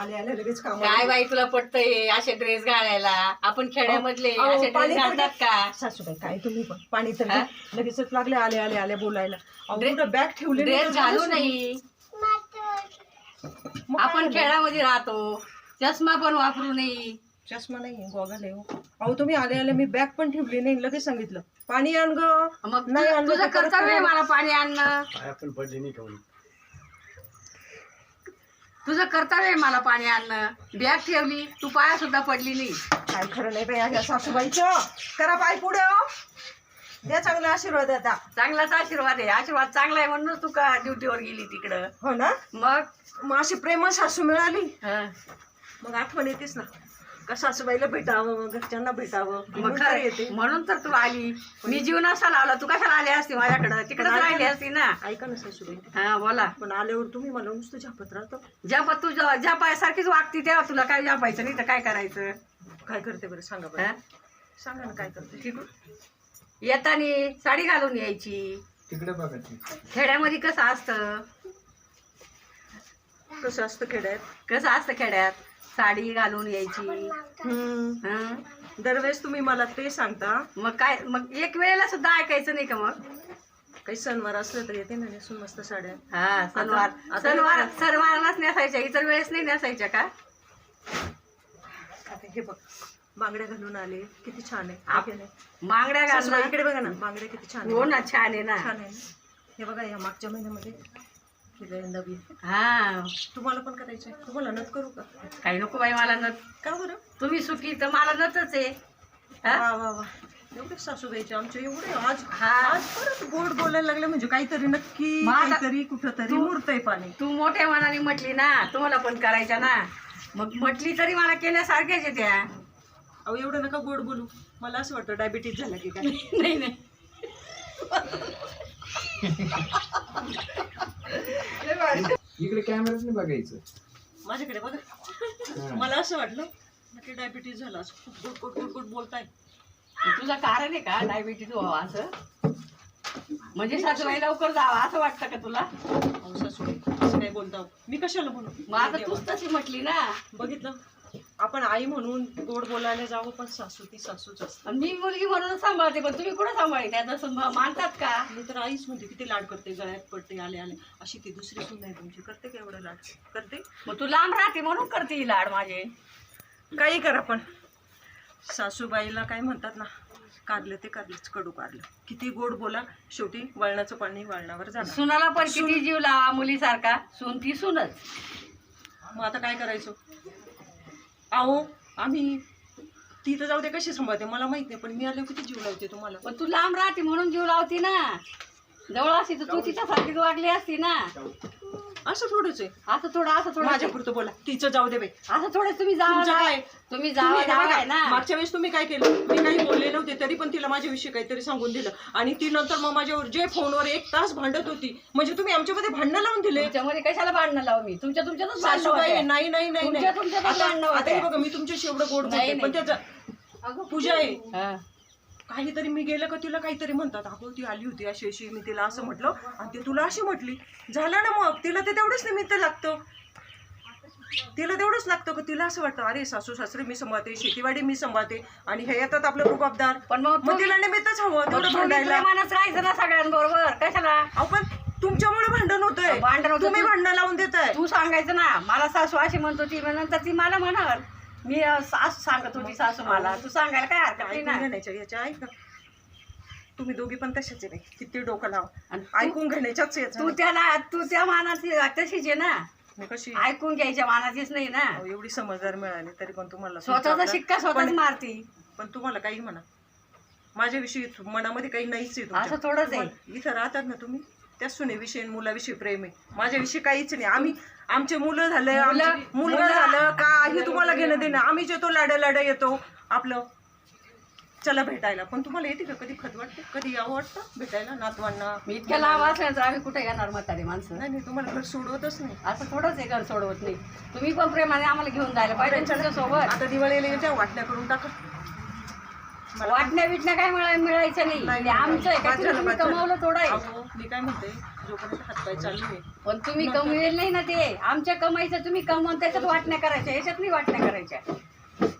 आले आले लगेच काम काय बाई तुला पटतंय? असे ड्रेस घालायला. आपण खेड्यामधले अहो, असे पाणी ड्रेस तर घालतात का? सासूबाई काय तुम्ही पण. पाणी तर? द्या. लगेचच लागले आले आले आले बोलायला. ड्रे- बॅग ठेवली नाही ड्रेस घालू नाही. आपण? खेळामध्ये राहतो. चष्मा पण वापरू नये. चष्मा नाही गॉगल आहे हो. अहो तुम्ही आले आले मी बॅग पण ठेवली नाही लगेच सांगितलं. पाणी आण ग. मग नाही तु- तुझं कर्तव्य आहे? मला पाणी आणणं. पाया पण पडली नाही का म्हणे. तुझं कर्तव्य आहे मला पाणी आणणं. बॅग ठेवली तू पाया सुद्धा पडली नाही. काय खरं नाही बाई या सासूबाईचं. करा पाय पुढे हो. द्या चांगला आशीर्वाद आता. चांगलाच आशीर्वाद आहे. आशीर्वाद चांगला आहे म्हणूनच तू का ड्युटीवर गेली तिकडं? हो ना? मग? मग अशी प्रेमळ सासू मिळाली. हं. मग आठवण येतेच ना. का सासूबाईला भेटावं मग घरच्यांना भेटावं? मग म्हणून तर खरं येते. म्हणून तर तू आली. मी जीव नसा लावला. तू कशाला आली असती माझ्याकडं? तिकडच राहिली असती ना. ऐका ना सासूबाई. हा बोला. पण आल्यावर तुम्ही मला नुसतं झापत राहतं. ज्या तू ज्या ज्या पायासारखीच वागती तेव्हा तुला काय जापायचं नाही तर काय करायचं? काय करते बरं? सांगा हा? बरं सांगा ना काय करते. ठीक. येतानी साडी घालून यायची. तिकडे बघा ती. खेड्यामध्ये कसं असतं? कसं असतं खेड्यात कसं असतं खेड्यात साडी घालून यायची. हम्म. हं? दरवेळेस तुम्ही मला ते सांगता. मग काय मग एक वेळेला सुद्धा ऐकायचं नाही का मग? काही सणवार असलं तर येते ना नेसून मस्त साड्या. हा सणवार. आता- सणवार सणवारालाच नेसायच्या इतर वेळेस नाही नेसायच्या का? आता हे बघ. बांगड्या घालून आले. किती छान आहे. आप- है? बांगड्या सासूबाई, घालणं इकडे बघा ना. बांगड्या किती छान हो आहे. ना छान आहे ना. छान आहे. ना हे बघा या मागच्या महिन्यामध्ये केलंय नवीन. हा. तुम्हाला पण करायचंय तुम्हाला नत करू का? काही नको बाई मला नत का बरं? तुम्ही सुखी तर मला नतच आहे. हा? वा वा वा. एवढे सासूबाईचे आमचे एवढे आज हा. आज परत गोड बोलायला लागले म्हणजे काहीतरी नक्की मग आता- काहीतरी कुठंतरी तू- मुरतंय पाणी. तू मोठ्या मनाने म्हटली ना तुम्हाला पण करायच्या ना. मग म्हटली तरी मला केल्यासारख्याच आहे त्या. अहो एवढं नका गोड बोलू. मला असं वाटतं डायबिटीज झाला की काय. नाही नाही. इकडे कॅमेराच नाही बघायचं. माझ्याकडे बघा. मला असं वाटलं की डायबिटीज झाला असं. खूप गोड गोड गोड गोड बोलताय. तुझं कारण आहे का डायबिटीज व्हावं असं? म्हणजे सासूबाई लवकर जावं असं वाटतं का तुला? अहो सासूबाई असं काय बोलता? हो? मी कशाला म्हणू मग आता तूच तशी म्हटली ना. बघितलं. आपण आई म्हणून गोड बोलायला जावं पण सासू ती सासूच असते. मी मुलगी म्हणून सांभाळते पण तुम्ही कुठं सांभाळते? आता म- मानतात का? मी तर आईच म्हणते किती लाड करते गळ्यात पडते आले आले. अशी ती दुसरी सून नाही तुमची. करते का एवढं लाड? करते? मग तू लांब राहते म्हणून करते ही लाड माझे. काही करा पण. सासूबाईला काय म्हणतात ना कारलं ते कारलंच कडू कारलं. किती गोड बोला शेवटी वळणाचं पाणी वळणावर जाणार. सुनाला पण किती जीव लावा मुलीसारखा? सून ती सूनच. मग आता काय करायचं? अहो आम्ही ती तर जाऊ दे कशी सांभाळते? मला माहीत नाही पण मी आले किती जीव लावते तुम्हाला. पण तू लांब राहते म्हणून जीव लावती ना. जवळ असती तर तू तिच्यासारखीच वागली असती ना. असं थोडंच आहे असं थोडं असं थोडं माझ्या पुरतं बोला तिचं जाऊ दे बाई असं थोडं तुम्ही जावा. काय? तुम्ही जावा तुम्ही हे जावा बघा, आहे ना मागच्या वेळेस तुम्ही काय केलं मी काही बोलले नव्हते तरी पण तिला माझ्याविषयी काहीतरी सांगून दिलं आणि ती नंतर मग माझ्यावर जे फोनवर एक तास भांडत होती म्हणजे तुम्ही आमच्यामध्ये भांडणं लावून दिले तुमच्यामध्ये कशाला भांडणं लावू मी तुमच्या तुमच्यातच भांडणं सासूबाई होते. नाही नाही नाही नाही तुमच्या- तुमच्यातच आता भांडणं आता होते. बघा मी तुमच्याशी एवढं गोड नाही, बोलते पण नाही. त्याचं पूजा आहे हा. काहीतरी मी गेलं का तिला काहीतरी म्हणतात अगो ती आली होती अशी अशी. मी तिला असं म्हटलं आणि ती तुला अशी म्हटली. झालं ना मग? तिला ते तेवढंच निमित्त लागतं. तिला तेवढंच लागतं का? तिला असं वाटतं अरे सासू सासरे मी सांभाळते शेतीवाडी मी सांभाळते आणि हे येतात आपलं रुबाबदार पण मग तिला निमित्तच हवं तेवढं भांडायला. प्रेमानंच राहायचं ना सगळ्यांबरोबर कशाला? अहो पण तुमच्यामुळे भांडण होतंय. भांडण होतं. तुम्ही तू- भांडण लावून देताय. तू सांगायचं ना मला सासू अशी म्हणत होती मग नंतर ती मला म्हणाल. मी सासू सांगत होती सासू मला. तू सांगायला काय हरकत नाही ऐकून ना. घेण्याच्या याच्या ऐक ना. तुम्ही दोघी पण तशाच आहे बाई. किती डोकं लाव. आणि ऐकून घेण्याच्याच याचं तू त्याला तू त्या मानाची तशीच आहे ना. मी कशी? ऐकून घ्यायच्या मानाचीच नाही ना. अहो, एवढी समजदार मिळाली तरी पण तुम्हाला स्वतःचा तुमच्या शिक्का स्वतःच पण- मारती. पण तुम्हाला काही म्हणा. माझ्याविषयी तु- मनामध्ये काही नाहीच आहे तुमच्या. असं थोडंच आहे. तुम्हाला- इथं राहतात ना तुम्ही? त्या सुनेविषयी आणि मुलाविषयी प्रेम आहे. माझ्याविषयी काहीच नाही. आम्ही आमचे मुलं झाले मुलं- आमचे मुलगा मुलं- झालं हे तुम्हाला घेणं देणं आम्ही येतो लाड्या लाड्या येतो आपलं. चला भेटायला. पण तुम्हाला येते का कधी खत वाटते? कधी यावं वाटतं? भेटायला? नातवांना? मी इतक्या लांब असल्यानंतर आम्ही कुठे येणार म्हातारी माणसं? नाही नाही तुम्हाला घर सोडवतच नाही. असं थोडंच आहे घर सोडवत नाही. तुम्ही पण प्रेमाने आम्हाला घेऊन जायला पाहिजे सोबत आता दिवाळीला येत्या वाटण्या करून टाका. वाटण्या बिटण्या काय मिळाय मिळायचं नाही. नाही, ते आमचं आहे का? तुम्ही. कमावलं थोडं आहे. अहो, मी काय म्हणते जोपर्यंत हातपाय चालू आहे पण तुम्ही कमवेल नाही ना ते. आमच्या कमाईचं तुम्ही कमवून त्याच्यात वाटण्या करायच्या. याच्यात नाही वाटण्या करायच्या.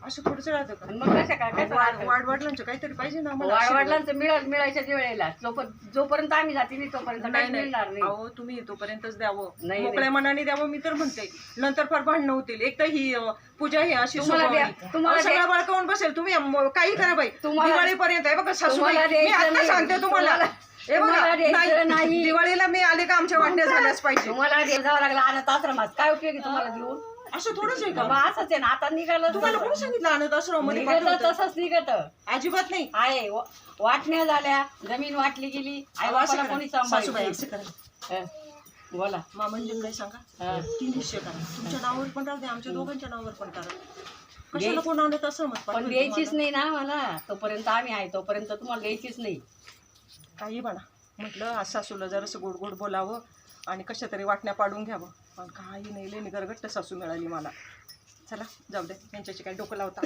असं थोडंच राहतं का? मग कशा काय कसं वाढ? वाढवडिलांचं काहीतरी पाहिजे ना आम्हाला वाडवडिलांचं मिळाल मिळायच्या वेळेला. जोपर्यंत जोपर्यंत आम्ही जाते नाही तोपर्यंत नाही काही नाही. मिळणार नाही. अहो तुम्ही तोपर्यंतच द्यावं. नाही. मोकळ्या मनाने द्यावं मी तर म्हणते. नंतर फार भांडणं होतील. एक तर ही अं, पूजा ही अशी तुम्हाला स्वभावानी. द्या- तुम्हाला अहो, सगळं द्या- बळकावून बसेल? तुम्ही काही करा बाई. तुम्हाला- दिवाळीपर्यंत. आहे बघा सासूबाई तुम्हाला मी द्यायचं आता नाही. सांगते तुम्हाला. तुम्हाला- हे बघा तुम्हाला द्यायचं नाही. नाही. दिवाळीला मी आले का आमच्या वाटण्या झाल्याच पाहिजे. तुम्हाला दे- जावं लागलं. अनाथ आश्रमात काय उपयोग आहे तुम्हाला देऊन? असं थोडंच आहे मग का असंच आहे ना. आता निघालं तुम्हाला कोणी सांगितलं अनाथ आश्रममध्ये निघत तसंच निघत. अजिबात नाही. आहे व- वाटण्या झाल्या. जमीन वाटली गेली. आई अहो, असं बापाला करा. कोणी सासूबाई सांभाळायचं असं करा. हं. बोला. मामांजी काय सांगा. हं. तीन हिस्से करा तुमच्या नावावर पण राहू द्या आमच्या दोघांच्या नावावर पण करा. कशाला कोण अनाथ आश्रमात पण पाठवेल द्यायचीच? नाही ना मला तोपर्यंत आम्ही आहे तोपर्यंत तुम्हाला द्यायचीच नाही. काही म्हणा. म्हटलं आज सासूला जरासं गोड गोड बोलावं. आणि कशा तरी वाटण्या पाडून घ्यावं. पण काही नाही लेणी गरगट्ट सासू मिळाली मला. चला जाऊ दे. यांच्याशी काय डोकं लावता.